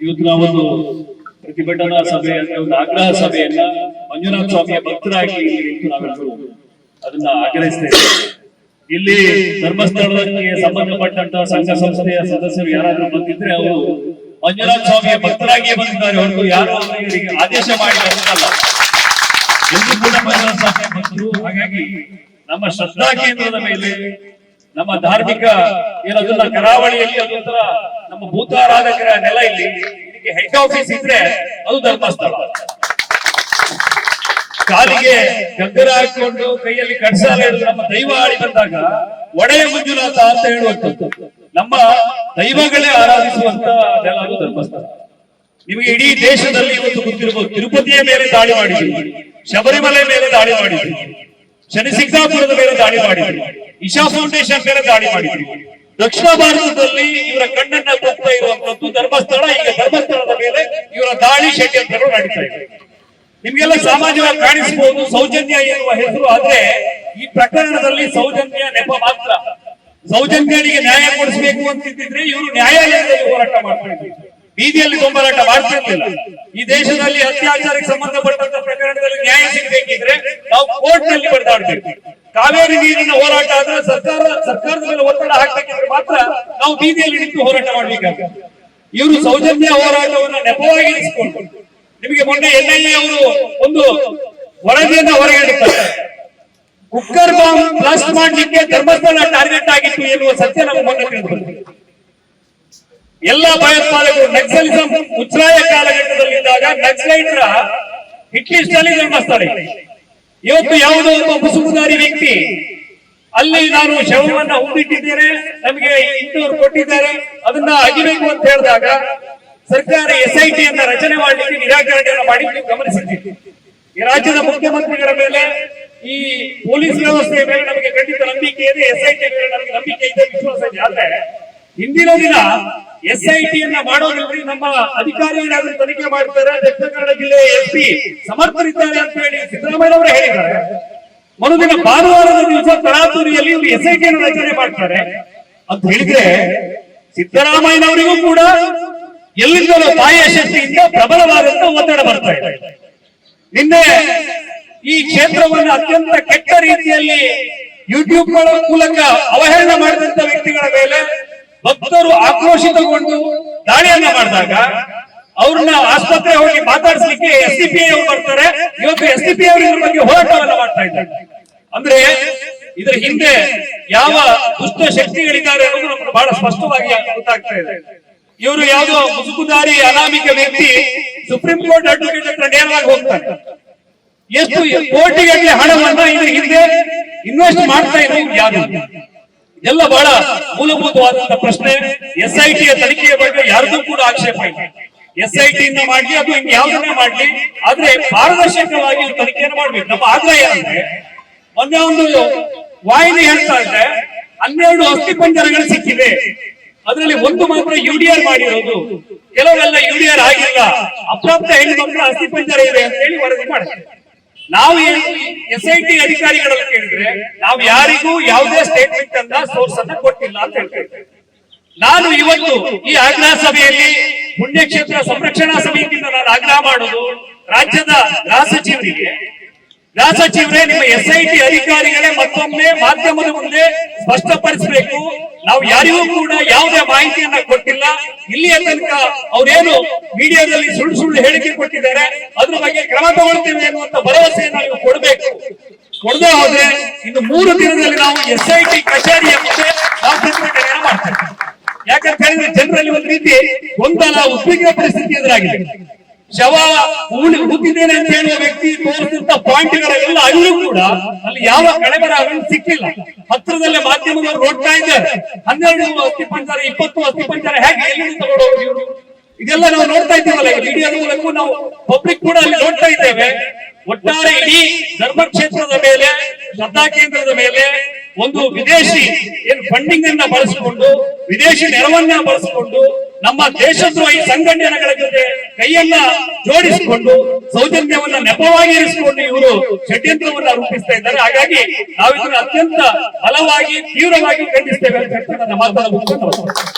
ಇವತ್ತು ನಾವೊಂದು ಪ್ರತಿಭಟನಾ ಸಭೆ ಅಂದ್ರೆ ಒಂದು ಆಗ್ರಹ ಸಭೆಯನ್ನ ಮಂಜುನಾಥ ಸ್ವಾಮಿಯ ಭಕ್ತರಾಗಿ ನಾವೆಲ್ಲರೂ ಅದನ್ನ ಆಗ್ರಹಿಸ್ತೇವೆ ಇಲ್ಲಿ ಧರ್ಮಸ್ಥಳಕ್ಕೆ ಸಂಬಂಧಪಟ್ಟಂತ ಸಂಘ ಸಂಸ್ಥೆಯ ಸದಸ್ಯರು ಯಾರಾದ್ರೂ ಬಂದಿದ್ರೆ ಅವರು ಮಂಜುನಾಥ ಸ್ವಾಮಿಯ ಭಕ್ತರಾಗಿಯೇ ಬಂದಿದ್ದಾರೆ ಹೊರತು ಯಾರು ಅವರಿಗೆ ಆದೇಶ ಮಾಡಿ ಬಂದಲ್ಲ ಎಂದು ಕೂಡ ಮಂಜುನಾಥ ಸ್ವಾಮಿಯ ಭಕ್ತರು ಹಾಗಾಗಿ ನಮ್ಮ ಶ್ರದ್ಧಾ ಕೇಂದ್ರದ ಮೇಲೆ ನಮ್ಮ ಧಾರ್ಮಿಕ ಏನದನ್ನ ಕರಾವಳಿಯಲ್ಲಿ ಅದೊಂಥರ ನಮ್ಮ ಭೂತಾರಾಧಕರ ನೆಲ ಇಲ್ಲಿ. ಇದಕ್ಕೆ ಹೆಡ್ ಆಫೀಸ್ ಇದ್ರೆ ಅದು ಧರ್ಮಸ್ಥಳ. ಕಾಲಿಗೆ ಗಂಗರ ಹಾಕೊಂಡು ಕೈಯಲ್ಲಿ ಕಡ್ಸಾಲ ಹಿಡಿದು ನಮ್ಮ ದೈವ ಆಡಿ ಬಂದಾಗ ಒಡೆಯ ಮಂಜುನಾಥ ಅಂತ ಹೇಳುವಂಥದ್ದು. ನಮ್ಮ ದೈವಗಳೇ ಆರಾಧಿಸುವಂತ ನೆಲ ಅದು ಧರ್ಮಸ್ಥಳ. ನಿಮಗೆ ಇಡೀ ದೇಶದಲ್ಲಿ ಇವತ್ತು ಗೊತ್ತಿರಬಹುದು ತಿರುಪತಿಯ ಮೇಲೆ ದಾಳಿ ಮಾಡಿದ್ರು, ಶಬರಿಮಲೆ ಮೇಲೆ ದಾಳಿ ಮಾಡಿದ್ರು, ಶನಿ ಮೇಲೆ ದಾಳಿ ಮಾಡಿದ್ರು. ಇಶಾ ಫೌಂಡೇಶನ್ ಮೇಲೆ ದಾಳಿ ಮಾಡಿದ್ರು. ದಕ್ಷಿಣ ಭಾರತದಲ್ಲಿ ಇವರ ಕಣ್ಣನ್ನ ಕೊಡ್ತಾ ಇರುವಂತದ್ದು ಧರ್ಮಸ್ಥಳ. ಈಗ ಧರ್ಮಸ್ಥಳದ ಮೇಲೆ ಇವರ ದಾಳಿ ಷಡ್ಯಂತ್ರಗಳು ನಡೀತಾ ಇದೆ. ನಿಮ್ಗೆಲ್ಲ ಸಾಮಾನ್ಯವಾಗಿ ಕಾಣಿಸಬಹುದು ಸೌಜನ್ಯ ಎನ್ನುವ ಹೆಸರು. ಆದ್ರೆ ಈ ಪ್ರಕರಣದಲ್ಲಿ ಸೌಜನ್ಯ ನೆಪ ಮಾತ್ರ. ಸೌಜನ್ಯನಿಗೆ ನ್ಯಾಯ ಕೊಡಿಸಬೇಕು ಅಂತಿದ್ರೆ ಇವರು ನ್ಯಾಯಾಲಯದಲ್ಲಿ ಹೋರಾಟ ಮಾಡ್ತಾ ಬೀದಿಯಲ್ಲಿ ಹೋರಾಟ ಮಾಡ್ತಿರ್ಲಿಲ್ಲ. ಈ ದೇಶದಲ್ಲಿ ಅತ್ಯಾಚಾರಕ್ಕೆ ಸಂಬಂಧಪಟ್ಟಂತ ಪ್ರಕರಣದಲ್ಲಿ ನ್ಯಾಯ ಸಿಗಬೇಕಿದ್ರೆ ನಾವು ಕೋರ್ಟ್ನಲ್ಲಿ ಬಡದಾಡ್ಬೇಕು ಕಾವೇರಿ ನೀರಿನ ಹೋರಾಟ ಆದ್ರೆ ಸರ್ಕಾರ, ಸರ್ಕಾರದ ಮೇಲೆ ಒತ್ತಡ ಹಾಕ್ಬೇಕಿದ್ರೆ ಮಾತ್ರ ನಾವು ಬೀದಿಯಲ್ಲಿ ನಿಂತು ಹೋರಾಟ ಮಾಡ್ಬೇಕಾಗ್ತದೆ ಇವರು ಸೌಜನ್ಯ ಹೋರಾಟವನ್ನ ನೆಪವಾಗಿ ಇರಿಸಿಕೊಂಡು ನಿಮಗೆ ಮೊನ್ನೆ ಎನ್ ಐ ಅವರು ಒಂದು ವರದಿಯನ್ನ ಹೊರಗಿಡುತ್ತಾರೆ ಕುಕ್ಕರ್ ಬಾಂಬ್ ಬ್ಲಾಸ್ಟ್ ಮಾಡಲಿಕ್ಕೆ ಧರ್ಮಸ್ಥಳ ಟಾರ್ಗೆಟ್ ಆಗಿತ್ತು ಎನ್ನುವ ಸತ್ಯ ನಮ್ಮ ಮೊನ್ನೆ ತಿಳಿದು ಎಲ್ಲ ಭಯೋತ್ಪಾದಕರು ನಕ್ಸಲಿಸಂ ಉಚ್ಚಾಯ ಕಾಲಘಟ್ಟದಲ್ಲಿದ್ದಾಗ ನಕ್ಸಲೈಟರ ಹಿಟ್ ಲಿಸ್ಟ್ ಅಲ್ಲಿ ಧರ್ಮಸ್ಥಳ. ಇವತ್ತು ಯಾವುದೋ ಒಬ್ಬ ಅಲ್ಲಿ ನಾನು ಶವವನ್ನ ಹೂಡಿಟ್ಟಿದ್ದೇನೆ ನಮಗೆ ಇಂಟೂರು ಕೊಟ್ಟಿದ್ದಾರೆ. ಅದನ್ನ ಅಗಿಬೇಕು ಅಂತ ಹೇಳಿದಾಗ ಸರ್ಕಾರ ಎಸ್ ಐ ಟಿಯನ್ನ ರಚನೆ ಮಾಡಲಿಕ್ಕೆ ನಿರಾಕರಣೆಯನ್ನು ಮಾಡಿ ಗಮನಿಸಿದ್ದೀವಿ. ಈ ರಾಜ್ಯದ ಮುಖ್ಯಮಂತ್ರಿಗಳ ಮೇಲೆ, ಈ ಪೊಲೀಸ್ ವ್ಯವಸ್ಥೆಯ ಮೇಲೆ ನಮಗೆ ಖಂಡಿತ ನಂಬಿಕೆ ಇದೆ ಎಸ್ ಐ ಟಿ ಮೇಲೆ ನಮಗೆ ನಂಬಿಕೆ ಇದೆ, ವಿಶ್ವಾಸ ಇದೆ. ಆದ್ರೆ ಹಿಂದಿನ ದಿನ ಎಸ್ ಐ ಟಿಯನ್ನ ಮಾಡೋದ್ರಲ್ಲಿ ನಮ್ಮ ಅಧಿಕಾರಿಗಳಾದ್ರೂ ತನಿಖೆ ಮಾಡ್ತಾರೆ, ದಕ್ಷಿಣ ಕನ್ನಡ ಜಿಲ್ಲೆಯ ಎಸ್ ಪಿ ಸಮರ್ಥರಿದ್ದಾರೆ ಅಂತ ಹೇಳಿ ಸಿದ್ದರಾಮಯ್ಯ ಅವರೇ ಹೇಳಿದ್ದಾರೆ. ಮರುದಿನ ಭಾನುವಾರದ ದಿವಸ ತರಾತುರಿಯಲ್ಲಿ ಒಂದು ಎಸ್ ಐ ಟಿಯನ್ನು ರಚನೆ ಮಾಡ್ತಾರೆ. ಅಂತ ಹೇಳಿದ್ರೆ ಸಿದ್ದರಾಮಯ್ಯನವರಿಗೂ ಕೂಡ ಎಲ್ಲಿಂದಲೂ ತಾಯಿಯ ಶಕ್ತಿಯಿಂದ ಪ್ರಬಲವಾದಂತ ಒತ್ತಡ ಬರ್ತಾ ಇದೆ. ನಿನ್ನೆ ಈ ಕ್ಷೇತ್ರವನ್ನು ಅತ್ಯಂತ ಕೆಟ್ಟ ರೀತಿಯಲ್ಲಿ ಯೂಟ್ಯೂಬ್ ಮೂಲಕ ಅವಹೇಳನ ಮಾಡಿದಂತ ವ್ಯಕ್ತಿಗಳ ಮೇಲೆ ಭಕ್ತರು ಆಕ್ರೋಶಿತಗೊಂಡು ದಾಳಿಯನ್ನ ಮಾಡಿದಾಗ ಅವ್ರನ್ನ ಆಸ್ಪತ್ರೆ ಹೋಗಿ ಮಾತಾಡಿಸ್ಲಿಕ್ಕೆ ಎಸ್ ಡಿ ಪಿ ಐ ಬರ್ತಾರೆ. ಇವತ್ತು ಎಸ್ ಡಿ ಪಿ ಅವ್ರ ಬಗ್ಗೆ ಹೋರಾಟವನ್ನ ಮಾಡ್ತಾ ಇದ್ದಾರೆ. ಅಂದ್ರೆ ಇದರ ಹಿಂದೆ ಯಾವ ದುಷ್ಟ ಶಕ್ತಿಗಳಿದ್ದಾರೆ ಅನ್ನೋದು ನಮ್ಗೆ ಬಹಳ ಸ್ಪಷ್ಟವಾಗಿ ಗೊತ್ತಾಗ್ತಾ ಇದೆ. ಇವರು ಯಾವುದೋ ಮುಸುಕುದಾರಿ ಅನಾಮಿಕ ವ್ಯಕ್ತಿ, ಸುಪ್ರೀಂ ಕೋರ್ಟ್ ಅಡ್ವೊಕೇಟ್ ಹತ್ರ ನೇರವಾಗಿ ಹೋಗ್ತಾರೆ. ಎಷ್ಟು ಕೋಟಿಗಟ್ಟಲೆ ಹಣವನ್ನ ಇದ್ರ ಹಿಂದೆ ಇನ್ವೆಸ್ಟ್ ಮಾಡ್ತಾ ಇರೋದು ಯಾರು? ಎಲ್ಲ ಬಹಳ ಮೂಲಭೂತವಾದಂತ ಪ್ರಶ್ನೆ. ಎಸ್ ಐ ಟಿಯ ತನಿಖೆಯ ಬಗ್ಗೆ ಯಾರಿಗೂ ಕೂಡ ಆಕ್ಷೇಪ ಇಲ್ಲ. ಎಸ್ ಐ ಟಿ ಇಂದ ಮಾಡ್ಲಿ, ಅದು ಇನ್ ಯಾವ್ದನ್ನೇ ಮಾಡ್ಲಿ, ಆದ್ರೆ ಪಾರದರ್ಶಕವಾಗಿ ತನಿಖೆಯನ್ನು ಮಾಡ್ಬೇಕು. ನಮ್ಮ ಆಗ್ರಹ ಏನಂದ್ರೆ ಮೊನ್ನೆ ಒಂದು ವಾಹಿನಿ ಹೇಳ್ತಾ ಇದ್ರೆ ಹನ್ನೆರಡು ಅಸ್ಥಿ ಪಂಜರಗಳು ಸಿಕ್ಕಿವೆ. ಅದರಲ್ಲಿ ಒಂದು ಮಾತ್ರ ಯುಡಿಆರ್ ಮಾಡಿರೋದು. ಕೆಲವರೆಲ್ಲ ಯುಡಿಆರ್ ಆಗಿಲ್ಲ. ಅಪ್ರಾಪ್ತ ಹೆಣ್ಣು ಮಕ್ಕಳ ಅಸ್ಥಿ ಪಂಜರ ಇದೆ ಅಂತ ಹೇಳಿ ವರದಿ ಮಾಡ್ತಾರೆ. ನಾವು ಎಸ್ ಐ ಟಿ ಅಧಿಕಾರಿಗಳಲ್ಲಿ ಕೇಳಿದ್ರೆ ನಾವು ಯಾರಿಗೂ ಯಾವುದೇ ಸ್ಟೇಟ್ಮೆಂಟ್ ಅನ್ನ ಸೋರ್ಸ್ ಅನ್ನ ಕೊಟ್ಟಿಲ್ಲ ಅಂತ ಹೇಳ್ತೇವೆ ನಾನು ಇವತ್ತು ಈ ಆಗ್ರಹ ಸಭೆಯಲ್ಲಿ ಪುಣ್ಯಕ್ಷೇತ್ರ ಸಂರಕ್ಷಣಾ ಸಮಿತಿಯಿಂದ ನಾನು ಆಗ್ರಹ ಮಾಡೋದು ರಾಜ್ಯದ ಗೃಹ ಸಚಿವರಿಗೆ ಗೃಹ ಸಚಿವರೇ ನಿಮ್ಮ ಎಸ್ ಐ ಟಿ ಅಧಿಕಾರಿಗಳೇ ಮತ್ತೊಮ್ಮೆ ಮಾಧ್ಯಮದ ಮುಂದೆ ಸ್ಪಷ್ಟಪಡಿಸಬೇಕು. ನಾವು ಯಾರಿಗೂ ಕೂಡ ಯಾವುದೇ ಮಾಹಿತಿಯನ್ನ ಕೊಟ್ಟಿಲ್ಲ. ಇಲ್ಲಿಯ ತನಕ ಅವರೇನು ಮೀಡಿಯಾದಲ್ಲಿ ಸುಳ್ಳು ಸುಳ್ಳು ಹೇಳಿಕೆ ಕೊಟ್ಟಿದ್ದಾರೆ. ಅದ್ರ ಬಗ್ಗೆ ಕ್ರಮ ತಗೊಳ್ತೇವೆ ಅನ್ನುವಂತ ಭರವಸೆಯನ್ನು ನೀವು ಕೊಡಬೇಕು. ಕೊಡದೆ ಹೋದ್ರೆ ಇನ್ನು ಮೂರು ದಿನದಲ್ಲಿ ನಾವು ಎಸ್ ಐ ಟಿ ಕಚೇರಿಯ ಮುಂದೆ ನಾವು ಪ್ರತಿಭಟನೆ ಮಾಡ್ತೇವೆ. ಯಾಕಂತ ಹೇಳಿದ್ರೆ ಜನರಲ್ಲಿ ಒಂದು ರೀತಿ ಗೊಂದಲ, ಉದ್ವಿಗ್ನ ಪರಿಸ್ಥಿತಿ ಎದುರಾಗಿದೆ. ಶವ ಉಳಿ ಹುಟ್ಟಿದ್ದೇನೆ ಅಂತ ಹೇಳುವ ವ್ಯಕ್ತಿ ತೋರಿಸಿದಂತ ಪಾಯಿಂಟ್ಗಳೆಲ್ಲ ಅಲ್ಲೂ ಕೂಡ ಅಲ್ಲಿ ಯಾವ ಕಳೆಬರಗಳು ಸಿಕ್ಕಿಲ್ಲ. ಹತ್ರದಲ್ಲೇ ಮಾಧ್ಯಮದವರು ನೋಡ್ತಾ ಇದ್ದಾರೆ. ಹನ್ನೆರಡು ಅಸ್ಥಿ ಪಂಚರ ಇಪ್ಪತ್ತು ಅಸ್ಥಿ ಪಂಚರ ಹೇಗೆ ಎಲ್ಲಿ ತಗೊಂಡೋಗಿ ಇದೆಲ್ಲ ನಾವು ನೋಡ್ತಾ ಇದ್ದೇವಲ್ಲ ಮೀಡಿಯಾದ ಮೂಲಕ ನಾವು ಪಬ್ಲಿಕ್ ಕೂಡ ಅಲ್ಲಿ ನೋಡ್ತಾ ಇದ್ದೇವೆ. ಒಟ್ಟಾರೆ ಇಡೀ ಧರ್ಮಕ್ಷೇತ್ರದ ಮೇಲೆ, ಶ್ರದ್ಧಾ ಕೇಂದ್ರದ ಮೇಲೆ ಒಂದು ವಿದೇಶಿ ಏನು ಫಂಡಿಂಗ್ ಅನ್ನ ಬಳಸಿಕೊಂಡು, ವಿದೇಶಿ ನೆರವನ್ನ ಬಳಸಿಕೊಂಡು ನಮ್ಮ ದೇಶದ್ರೋಹಿ ಸಂಘಟನೆಗಳ ಜೊತೆ ಕೈಯನ್ನ ಜೋಡಿಸಿಕೊಂಡು ಸೌಜನ್ಯವನ್ನ ನೆಪವಾಗಿ ಇರಿಸಿಕೊಂಡು ಇವರು ಷಡ್ಯಂತ್ರವನ್ನ ರೂಪಿಸ್ತಾ ಇದ್ದಾರೆ. ಹಾಗಾಗಿ ನಾವು ಇದನ್ನು ಅತ್ಯಂತ ಬಲವಾಗಿ, ತೀವ್ರವಾಗಿ ಖಂಡಿಸ್ತೇವೆ ಅಂತ ಹೇಳ್ತಾ ನನ್ನ ಮಾತನ್ನ